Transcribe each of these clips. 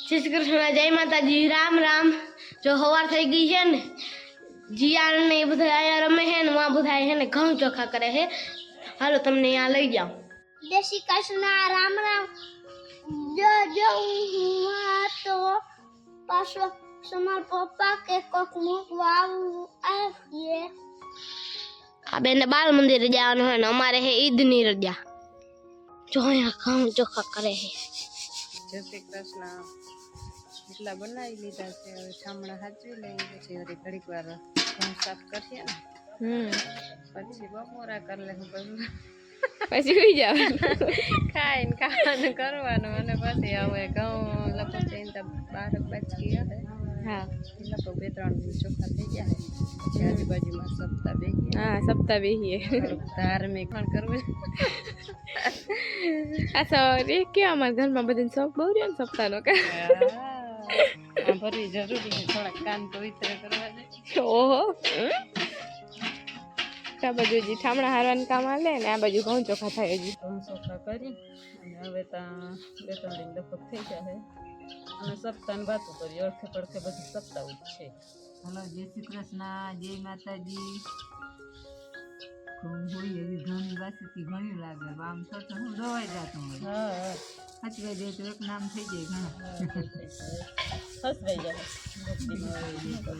શ્રી કૃષ્ણ જય માતાજી રામ રામ જો સવાર થઈ ગઈ છે ને જીયાણ ને એ બધા આયા રમે છે ને માં બધા છે ને ઘઉં ચોખા કરે છે હાલો તમને અહીંયા લઈ જાઉં જય શ્રી કૃષ્ણ રામ રામ જો જો હું આ તો પાછો તમારા પપ્પા કે કોક મૂકવા આવું આવીએ આ બેને બાલ મંદિરે જવાનું હોય ને અમારે હે ઈદની રજા જો અહીંયા ઘઉં ચોખા કરે છે જય શ્રી કૃષ્ણ. એટલા બનાવી લીધા છે હવે છામણા સાચવી લઈએ પછી હવે ઘડીક વાર ઘઉં સાફ કરીએ ને. હમ. પછી બપોરા કરી લે બધું પછી સુઈ જાવ ખાઈને ખાવાનું કરવાનું અને પછી હવે ઘઉં લગભગ જઈને તો બાર બચકી હશે હા. એ લગભગ બે ત્રણ દિવસ ચોખ્ખા થઈ ગયા પછી આજુબાજુમાં સપ્તાહ બે હા સપ્તાહ બેહીએ. ધાર્મિક પણ કરવું આ સોરી કે અમારા ઘરમાં બધાને શોખ બહુ રહ્યો ને સપ્તાહનો કે ભરવી જરૂરી છે થોડાક કાન પવિત્ર કરવા દે. ઓહો. આ બાજુ હજી ઠામણા હારવાનું કામ હાલે ને આ બાજુ ઘઉં ચોખા થાય હજી. ઘઉં ચોખા કરી અને હવે ત્યાં બે ત્રણ લગભગ થઈ જશે અને સપ્તાહની વાતો કરી અડખે પડખે બધું સપ્તાહ જ છે હલો જય શ્રી કૃષ્ણ જય માતાજી ઘઉં હોય એવી ઘણી વાસીથી ઘણી લાગે આમ થતું હું રોવાઈ જતું હોય હા હા સાચવાઈ જાય તો એક નામ થઈ જાય ઘણા ફસવાઈ જાય ભક્તિમાં હોય એ તો.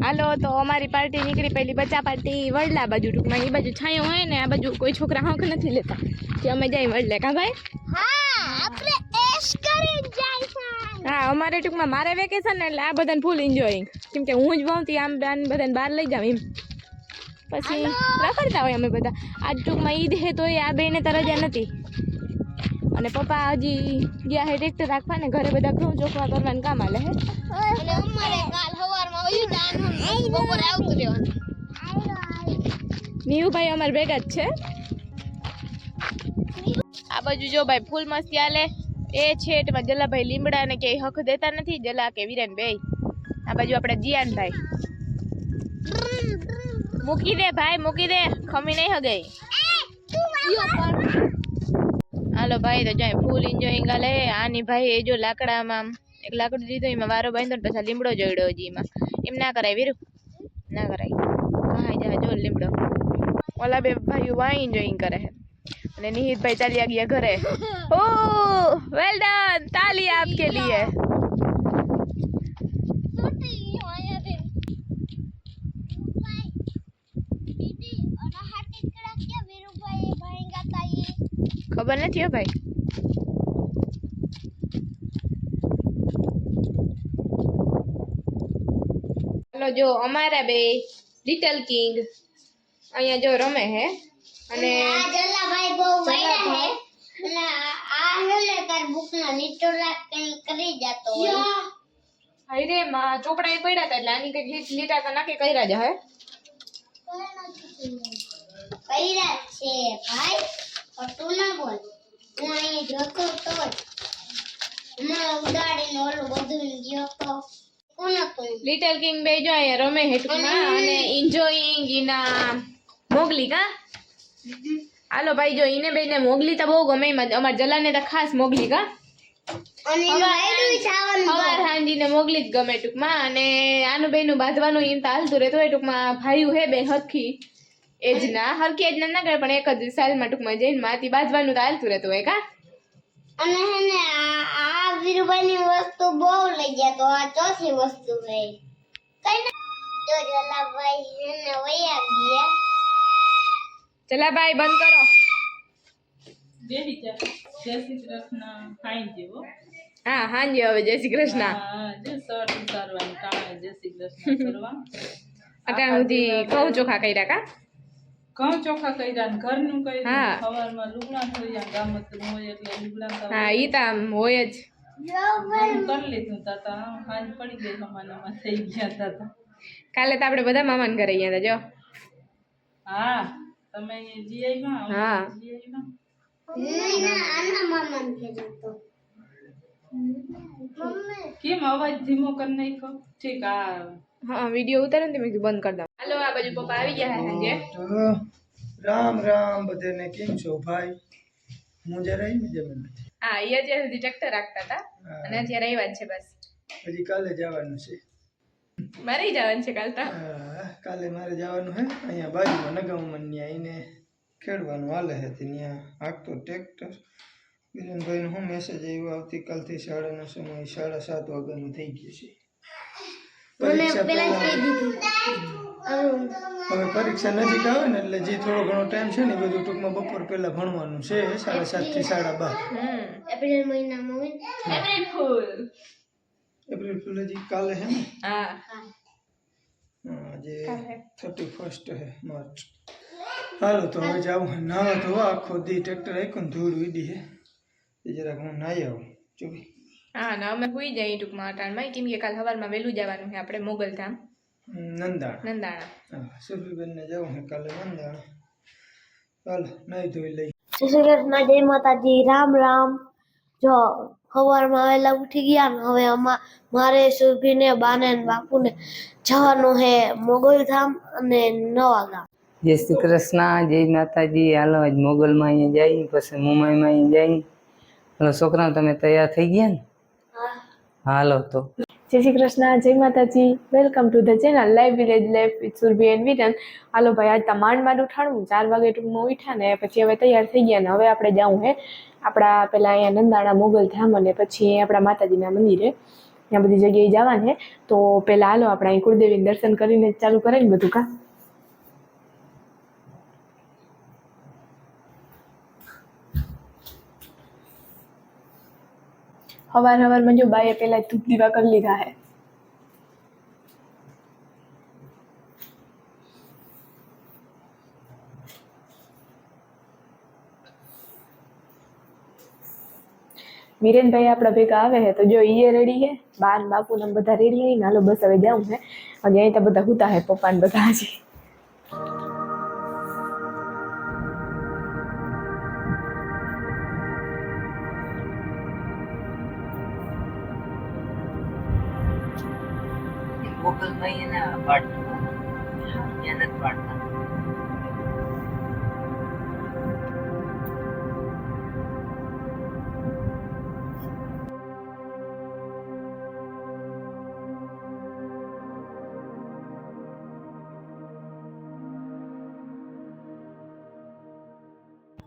હાલો તો અમારી પાર્ટી નીકળી પેલી બચ્ચા પાર્ટી વડલા બાજુ ટૂંકમાં એ બાજુ છાંયો હોય ને આ બાજુ કોઈ છોકરા હંક નથી લેતા કે અમે જઈ વડલે કા ભાઈ હા આપણે એશ કરી જાય છે હા અમારે ટૂંકમાં મારે વેકેશન એટલે આ બધાને ફૂલ એન્જોયિંગ કેમ કે હું જ ભાવતી આમ બધાને બહાર લઈ જાઉં એમ. પછી રખડતા હોય અમે બધા. આજ ટૂંકમાં ઈદ હે તો આ બેને તો રજા નથી. અને પપ્પા હજી ગયા હે ટ્રેક્ટર રાખવા ને ઘરે બધા ઘઉં ચોખવા કરવાનું કામ હાલે હે. અને અમારે કાલ સવારમાં વયું દાનું બપોરે આવતું રહેવાનું. નીવુભાઈ અમારે ભેગા જ છે. આ બાજુ જો ભાઈ ફૂલ મસ્તી આલે એ છેટમાં જલાભાઈ લીમડા ને કે હક દેતા નથી જલા કે વિરેન બે આ બાજુ આપણે જીયાનભાઈ. મૂકી દે ભાઈ મૂકી દે. ખમી નહીં હગે. હાલો ભાઈ તો જાય ફૂલ એન્જોયિંગ આલે આની ભાઈ એ જો લાકડામાં એક લાકડું દીધું એમાં વારો બાંધો ને પછી લીમડો જોડ્યો હજી એમાં. એમ ના કરાય વીરુ. ના કરાય. હા જા જો લીમડો. ઓલા બે ભાઈઓ વાઈ એન્જોયિંગ કરે છે. અને નિહિતભાઈ ચાલ્યા ગયા ઘરે ઓ વેલ ડન તાલી આપકે લીએ ખબર નથી હો ભાઈ હાલો જો અમારા બે લિટલ કિંગ અહીંયા જો રમે હે અને જલાભાઈ બહુ વૈરા હે અને આ હે ને તાર બુક ના નીચોલા કઈ કરી જતો હોય હાઈ રે માં ચોપડા એ પડ્યા હતા એટલે આની કઈક લીટ લીટા તો નાખી કર્યા જ હે કઈરા છે ભાઈ ખોટું ના બોલ હું અહીં જોતો તો જ હમણાં ઉડાડીને ઓલું બધું ગયો તો કોણ હતું લિટલ કિંગ બે જો અહીંયા રમે હે ટૂંકમાં અને એન્જોયિંગ ઇના મોગલી કા હાલો ભાઈ જો ઈને બેને મોગલી તો બહુ ગમે અમાર જલાને તો ખાસ મોગલી કા? સવાર હાંજીને મોગલી જ ગમે ટૂંકમાં. અને આનું બેનું બાંધવાનું એમ તો હાલતું રહેતું હોય ટૂંકમાં. ભાઈ હે બે હરખી. એજના હરખી એજના ના કરે પણ એક જ સાલમાં ટૂંકમાં જઈને માથી બાંધવાનું તો હાલતું રહેતું હોય કા? અને હે ને આ વીરબાઈની વસ્તુ બહુ લઈ ગયા તો આ ચોથી વસ્તુ હે કઈ ના જો જલાભાઈ હે ને વયા ગયા ચલા ભાઈ બંધ કરો. હા. હાંજી હવે જય શ્રી કૃષ્ણ. અત્યાર સુધી કહું ચોખા કર્યા કા? ઘઉં ચોખા કર્યા ઘરનું કર્યું સવારમાં લુગડા ધોયા ગામતું હોય એટલે લુગડા હા ઈ તો હોય જ. કરી લીધું તા તા પડી ગઈ હમાનામાં થઈ ગયા કાલે તો આપણે બધા મામાને ઘરે ગયા હતા જો. હા. તમે જીઆઈમાં હા. કેમ અવાજ ધીમો કરી નાખ્યો? ઠીક આ હા વીડિયો ઉતારે ને મેં બંધ કરી દઉં. હાલો આ બાજુ પપ્પા આવી ગયા સાંજે. રામ રામ બધાને કેમ છો ભાઈ? હું જરા આવી જમે હા અહીંયા જ્યાં સુધી ટ્રેક્ટર રાખતા હતા. અને અત્યારે આવ્યા જ છે બસ. હજી કાલે જવાનું છે. મારે જવાનું છે કાલ તો. કાલે મારે જવાનું હે. અહીંયા બાજુમાં નગામમાં ત્યાં એને ખેડવાનું હાલે છે ત્યાં હાંકતો ટ્રેક્ટર. કિરણભાઈનો હું મેસેજ આવ્યો? આવતીકાલથી શાળાનો સમય સાડા સાત વાગ્યાનો થઈ ગયું છે. પરીક્ષા હવે પરીક્ષા નજીક આવે ને એટલે જે થોડો ઘણો ટાઈમ છે ને એ બધું ટૂંકમાં બપોર પહેલા ભણવાનું છે. સાડા સાતથી સાડા બાર. હમ. એપ્રિલ મહિનામાં હોય એપ્રિલ ફૂલ. એપ્રિલ ફૂલ હજી કાલે છે ને હા હા, આજે કાલે. થર્ટી ફર્સ્ટ છે માર્ચ હાલો તો હવે જાવું નાવા ધોવા આખો દી ટ્રેક્ટર આખ્યું ને ધૂળ વીડી છે એ જરાક હું નાહી આવું ચોવી હા ને અમે સુઈ જઈએ ટૂંકમાં અટાણમાં કેમ કે કાલ સવારમાં વહેલું જવાનું છે આપણે મોગલધામ નંદાણા નંદાણા હા સુફીબેનને જવું છે કાલે નંદાણા હાલો નાહી ધોઈ લઈ જય શ્રી કૃષ્ણ જય માતાજી રામ રામ જો સવારમાં વહેલા ઉઠી ગયા ને હવે અમા મારે સુરભીને બાને ને બાપુને જવાનું હે મોગલધામ અને નવા ગામ. જય શ્રી કૃષ્ણ જય માતાજી. હાલો આજ મોગલમાં અહીંયા જઈ પછી મુંબઈમાં અહીંયા જઈ હાલો છોકરાઓ તમે તૈયાર થઈ ગયા ને? હાલો તો. જય શ્રી કૃષ્ણ, જય Mataji. Welcome to the channel live village life with Surabhi and Viran હાલો ભાઈ, આજ તમાનમાં ઉઠાડવું ચાર વાગે ટૂંકમાં ઉઠ્યા ને પછી હવે તૈયાર થઈ ગયા ને હવે આપણે જાઉં હે. આપણા પેલા અહીંયા નંદાણા મોગલ ધામ અને પછી આપણા માતાજીના મંદિરે. ત્યાં બધી જગ્યાએ જવાને તો પહેલા હાલો, આપણે અહીં કુળદેવીને દર્શન કરીને ચાલુ કરાવીને બધું કા? હવાર હવારમાં જો બાએ પહેલા ધૂપ દીવા કરી લીધા હે વિરેનભાઈ આપણા ભેગા આવે છે તો જો ઈએ રેડી છે બાર ને બાપુ ને બધા રેડી હે હાલો બસ હવે જાઉં હે અને અહીં તો બધા હુતા હે પપ્પા ને બધા હજી મોગલમાં અહીંયા પાડતા અહીંયા નથી પાડતા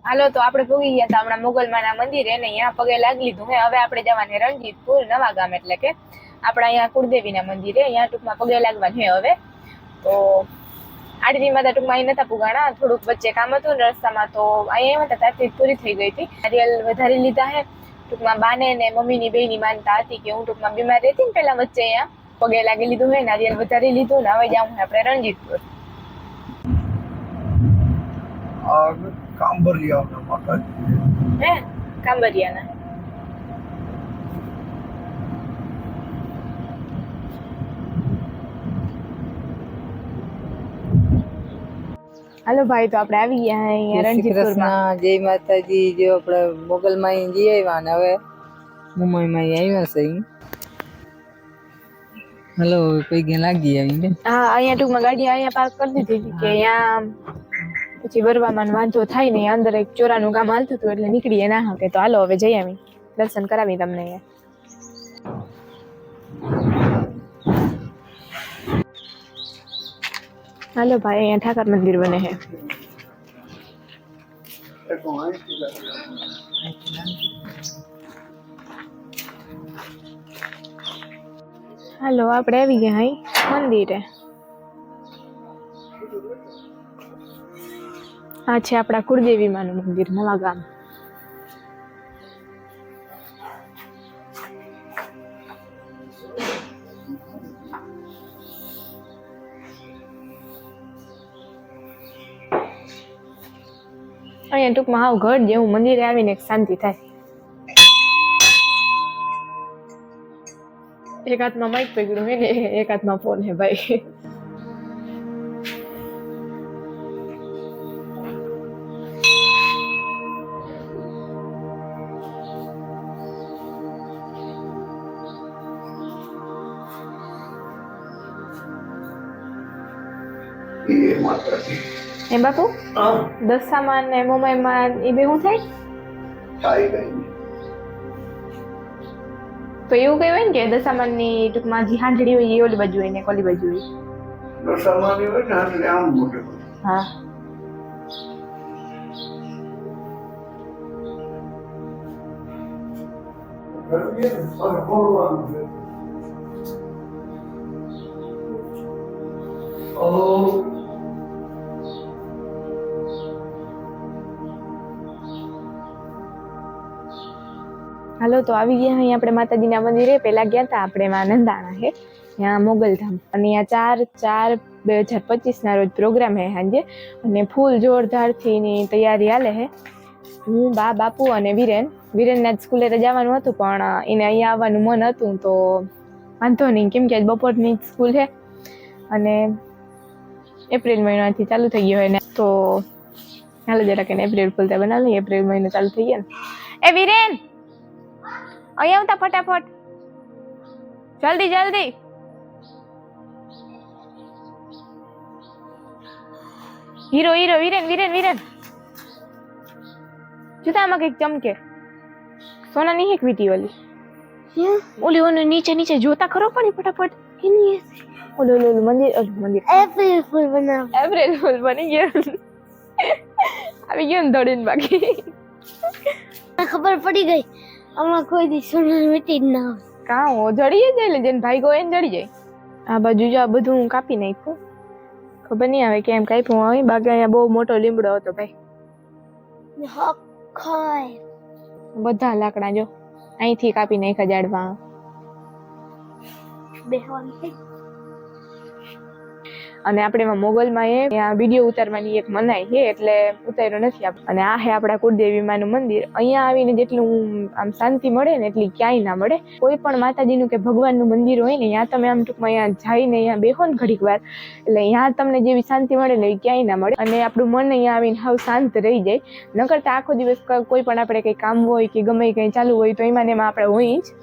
હાલો તો આપણે ભોગી ગયા હતા હમણાં મોગલમાના મંદિરે ને અહીંયા પગે લાગી લીધું હે હવે આપણે જવાનું છે રણજીતપુર નવા ગામ એટલે કે આપણા અહીંયા કુળદેવીના મંદિરે અહીંયા ટૂંકમાં પગે લાગવાનું છે હવે તો આડરી માતા ટૂંકમાં અહીં નતા પુગાણા થોડુંક વચ્ચે કામ હતું ને રસ્તામાં તો અહીંયા હતા ત્યારથી જ પૂરી થઈ ગઈ હતી નારિયેલ વધારી લીધા હે ટૂંકમાં બાને ને મમ્મીની બેની માનતા હતી કે હું ટૂંકમાં બીમાર રહેતી ને પેલા વચ્ચે અહીંયા પગે લાગી લીધું હે નારિયેલ વધારી લીધું ને હવે જાઉં આપણે રણજીતપુર હે કાંબરિયાના હાલો ભાઈ તો આપણે આવી ગયા હે અહીંયા જય શ્રી રણજીતપુરમાં કૃષ્ણ જય માતાજી જો આપણે મોગલમાં અહીં જઈ આવ્યા ને હવે મુંબઈમાં અહીં આવ્યા છે અહીં. હાલો પૈકી લાગી આવી બેન હા અહીંયા ટૂંકમાં ગાડી અહીંયા પાર્ક કરી દીધી હતી કે અહીંયા પછી વરવામાં વાંધો થાય ને અંદર એક ચોરાનું કામ હાલતું હતું એટલે નીકળીએ ના હવે તો હાલો હવે જઈ આવી દર્શન કરાવી તમને અહીંયા હાલો ભાઈ, અહીંયા ઠાકર મંદિર બને છે. હાલો, આપણે આવી ગયા અહીં, મંદિરે. આ છે આપણા કુળદેવી માનું મંદિર, નવા ગામ. અહીંયા ટૂંકમાં હાવ ઘર જેવું મંદિરે આવીને એક શાંતિ થાય એક હાથમાં માઇક પકડ્યું હે ને એક હાથમાં ફોન હે ભાઈ એ બાપુ દસામાં ને મોમાઈમાં એ બે શું થાય તો એવું કહેવાય ને કે દશામાની ટૂંકમાં જે હાંડડી હોય એ ઓલી બાજુ હોય ને એક ઓલી બાજુ હોય દશામાની હોય ને એટલે આમ મોટે હા Oh. હાલો, તો આવી ગયા અહીં આપણે માતાજીના મંદિરે. પહેલાં ગયા હતા આપણે એમાં નંદાણા હે, ત્યાં મોગલધામ. અને આ ચાર ચાર બે હજાર પચીસના રોજ પ્રોગ્રામ હે સાંજે. અને ફૂલ જોરદારથી એની તૈયારી હાલે હે. હું, બા, બાપુ અને વિરેન. વિરેનના સ્કૂલે તો જવાનું હતું, પણ એને અહીંયા આવવાનું મન હતું, તો વાંધો નહીં. કેમ કે આજ બપોરની સ્કૂલ છે અને એપ્રિલ મહિનાથી ચાલુ થઈ ગયો હોય તો, હાલો જરાક એને એપ્રિલ ફૂલતા બનાવી એપ્રિલ મહિનો ચાલુ થઈ ગયા ને. એ વિરેન! અહીંયા આવતા ફટાફટ જલ્દી જલ્દી હીરો હીરો વિરેન વિરેન વિરેન જોતા આમાં કઈક ચમકે સોના ની એક વીટી ઓલી ઓલી ઓલી નીચે નીચે જોતા ખરો પણ ફટાફટ એની ઓલું ઓલું ઓલું મંદિર ઓલું મંદિર એપ્રિલ ફૂલ બનાવ એપ્રિલ ફૂલ બની ગયો આવી ગયો ને દોડીને બાકી ખબર પડી ગઈ આમાં કોઈ દી સોનું મીટી જ ના કા હો જડી જાય એટલે જેને ભાઈ ગયો એને જડી જાય. આ બાજુ જો આ બધું હું કાપી નાખ્યું. ખબર નહીં આવે કેમ કાપ્યું આવે બાકી અહીંયા બહુ મોટો લીમડો હતો ભાઈ. બધા લાકડા જો અહીંથી કાપી નાખ્યા ઝાડવા બેહવાની અને આપણે એમાં મોગલમાં એ વીડિયો ઉતારવાની એક મનાઈ છે, એટલે ઉતાર્યો નથી અને આ છે આપણા કુળદેવી માનું મંદિર. અહીંયા આવીને જેટલું આમ શાંતિ મળે ને એટલી ક્યાંય ના મળે. કોઈ પણ માતાજીનું કે ભગવાનનું મંદિર હોય ને ત્યાં તમે આમ ટૂંકમાં અહીંયા જઈને અહીંયા બેહો ને ઘડીક વાર. એટલે ત્યાં તમને જેવી શાંતિ મળે ને એવી ક્યાંય ના મળે. અને આપણું મન અહીંયા આવીને હાવ શાંત રહી જાય. ન કરતા આખો દિવસ કોઈ પણ આપણે કંઈ કામ હોય કે ગમે કંઈ ચાલુ હોય તો એમાં એમાં આપણે હોય જ.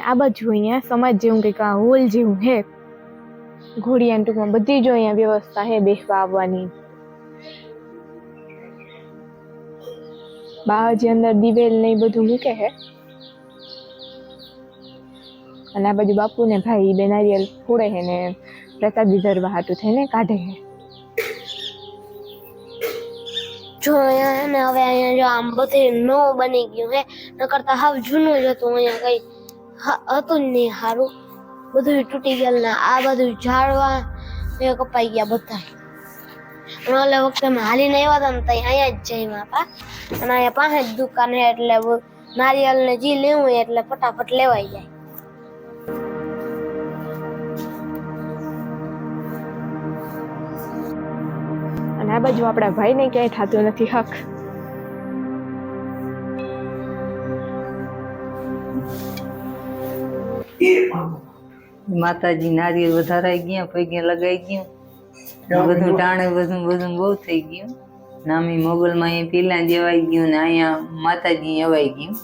ને આ બાજુ અહીંયા સમાજ જેવું કંઈક આ હોલ જેવું છે ઘોડિયાની ટૂંકમાં બધી જ અહીંયા વ્યવસ્થા છે બેસવા આવવાની બાજી અંદર દિવેલ ને એ બધું મૂકે છે અને આ બાજુ બાપુ ને ભાઈ બે નારિયેલ ફોડે છે ને પ્રસાદી ધરવા હાટું થઈને કાઢે છે જો અહીંયા હે ને હવે અહીંયા જો આમ બધું નવું બની ગયું હે ન કરતા હાવ જૂનું જ હતું અહીંયા કઈ હ- હતું જ નહીં સારું બધું તૂટી ગયેલું ને આ બધું ઝાડવા એ કપાઈ ગયા બધા અને વખતે અમે હાલીને આવ્યા હતા ને ત્યાં અહીંયા જ જઈ બાપા અને અહીંયા પાસે જ દુકાન હે એટલે નારિયેલ ને જી લેવું હોય એટલે ફટાફટ લેવાઈ જાય. અને આ બાજુ આપણા ભાઈને ક્યાંય થતું નથી, હક. માતાજી નારિયેળ વધારાઈ ગયા પૈગે લગાઈ ગયું બધું ટાણે બધું બધું બહુ થઈ ગયું નામી મોગલમાં અહીંયા પીલા જેવાઈ ગયું ને અહીંયા માતાજી અવાઈ ગયું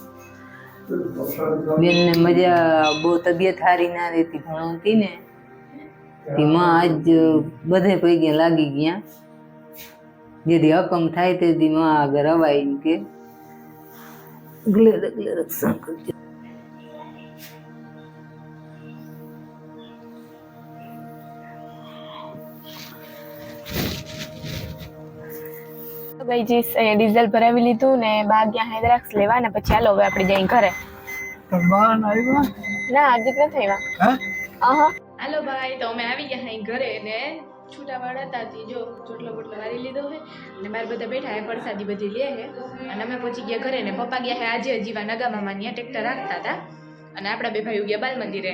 બેનને મજા બહુ તબિયત સારી ના રહેતી ભણવતી ને તેમાં આજ બધે પૈગે લાગી ગયા જેથી હકમ થાય તેથી માં આગળ અવાય એમ કે અગલે અગલે રક્ષણ કરજો ભાઈ જીસ અહીંયા ડીઝલ ભરાવી લીધું ને બા ગયા હૈદરાક્ષ લેવા ને પછી હાલો હવે આપણે જઈ ઘરે. ના હજી નથી આવ્યા. હે? હાલો ભાઈ તો અમે આવી ગયા અહીં ઘરે ને છૂટા વાળા હતા જો ચોટલો બોટલો વારી લીધો હે. અને મારે બધા બેઠા હે પરસાદી બધી લે હે. અને અમે પહોંચી ગયા ઘરે ને પપ્પા ગયા હે આજે જીવા નગા મામા ત્યાં ટ્રેક્ટર રાખતા હતા. અને આપણા બે ભાઈઓ ગયા બાલ મંદિરે